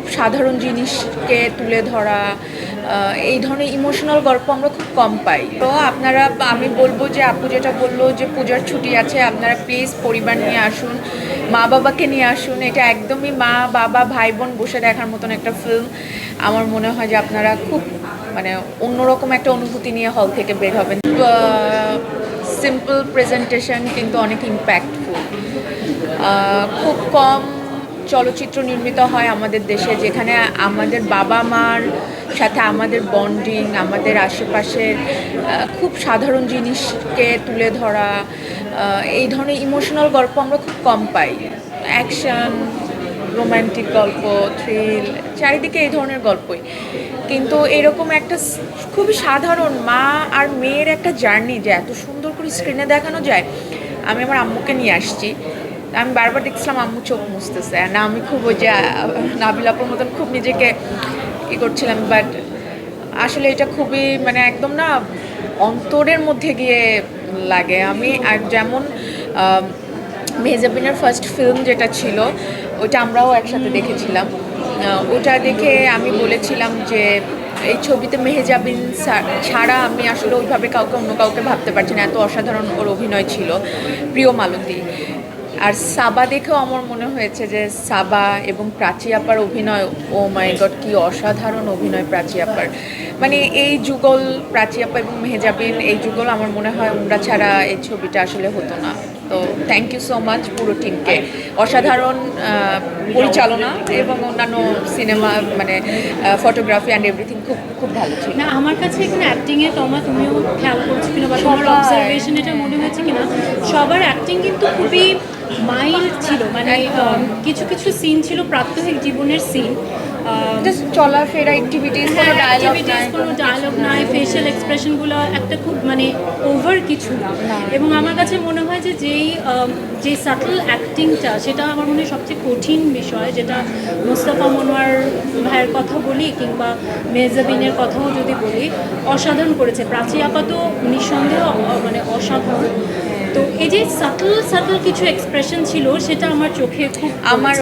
খুব সাধারণ জিনিসকে তুলে ধরা এই ধরনের ইমোশনাল গল্প আমরা খুব কম পাই। তো আপনারা, আমি বলব যে আপু যেটা বলল যে পূজার ছুটি আছে, আপনারা প্লিজ পরিবার নিয়ে আসুন, মা বাবাকে নিয়ে আসুন। এটা একদমই মা, বাবা ভাই বোন বসে দেখার মতন একটা ফিল্ম আমার মনে হয় যে আপনারা খুব মানে অন্যরকম একটা অনুভূতি নিয়ে হল থেকে বের হবেন। সিম্পল প্রেজেন্টেশন কিন্তু অনেক ইম্প্যাক্টফুল খুব কম চলচ্চিত্র নির্মিত হয় আমাদের দেশে, যেখানে আমাদের বাবা মার সাথে আমাদের বন্ডিং আমাদের আশেপাশের খুব সাধারণ জিনিসকে তুলে ধরা এই ধরনের ইমোশনাল গল্প আমরা খুব কম পাই। অ্যাকশন রোম্যান্টিক গল্প থ্রিল চারিদিকে এই ধরনের গল্পই। কিন্তু এরকম একটা খুবই সাধারণ মা আর মেয়ের একটা জার্নি যে এত সুন্দর করে স্ক্রিনে দেখানো যায়, আমি আমার আম্মুকে নিয়ে আসছি। আমি বারবার দেখছিলাম আম্মু চোখ মুছতেছে। না আমি খুব ওই যে আহ, নাবিল আপুর মতন খুব নিজেকে ই করছিলাম বাট আসলে এটা খুবই মানে একদম না অন্তরের মধ্যে গিয়ে লাগে। আমি আর যেমন মেহজাবিনের ফার্স্ট ফিল্ম যেটা ছিল ওটা আমরাও একসাথে দেখেছিলাম। ওটা দেখে আমি বলেছিলাম যে এই ছবিতে মেহেজাবিন ছাড়া আমি আসলে ওইভাবে কাউকে অন্য কাউকে ভাবতে পারছি না। এত অসাধারণ ওর অভিনয় ছিল। প্রিয় মালতী। আর সাবা দেখেও আমার মনে হয়েছে যে সাবা এবং প্রাচী আপার অভিনয়, ও মাই গড, কি অসাধারণ অভিনয় প্রাচী আপার। মানে এই যুগল প্রাচী আপা এবং মেহেজাবিন, এই যুগল আমার মনে হয় ওরা ছাড়া এই ছবিটা আসলে হতো না। তো থ্যাংক ইউ সো মাচ পুরো টিমকে অসাধারণ পরিচালনা এবং অন্যান্য সিনেমা মানে ফটোগ্রাফি অ্যান্ড এভরিথিং খুব খুব ভালো ছিল। না আমার কাছে এখানে অ্যাক্টিংয়ে তোমা তুমিও খেয়াল করছ কিনা বা তোমার। অবজারভেশন এটা মনে হয়েছে কিনা? সবার অ্যাক্টিং কিন্তু খুবই মাইল্ড ছিল। মানে কিছু কিছু সিন ছিল প্রাত্যহিক জীবনের সিন জাস্ট চলাফেরা অ্যাক্টিভিটিস কোনো ডায়লগ নাই। কোনো ডায়লগ নাই ফেশিয়াল এক্সপ্রেশনগুলো একটা খুব মানে ওভার কিছু না। এবং আমার কাছে মনে হয় যে যেই আম, যে সাটল অ্যাক্টিংটা সেটা আমার মনে হয় সবচেয়ে কঠিন বিষয় যেটা মোস্তফা মনোয়ার ভাইয়ের কথা বলি কিংবা মেজাবিনের কথাও যদি বলি অসাধারণ করেছে। প্রাচী আপাত নিঃসন্দেহ মানে অসাধারণ। তো এই যে সাটল সাটল কিছু এক্সপ্রেশন ছিল সেটা আমার চোখে খুব আমার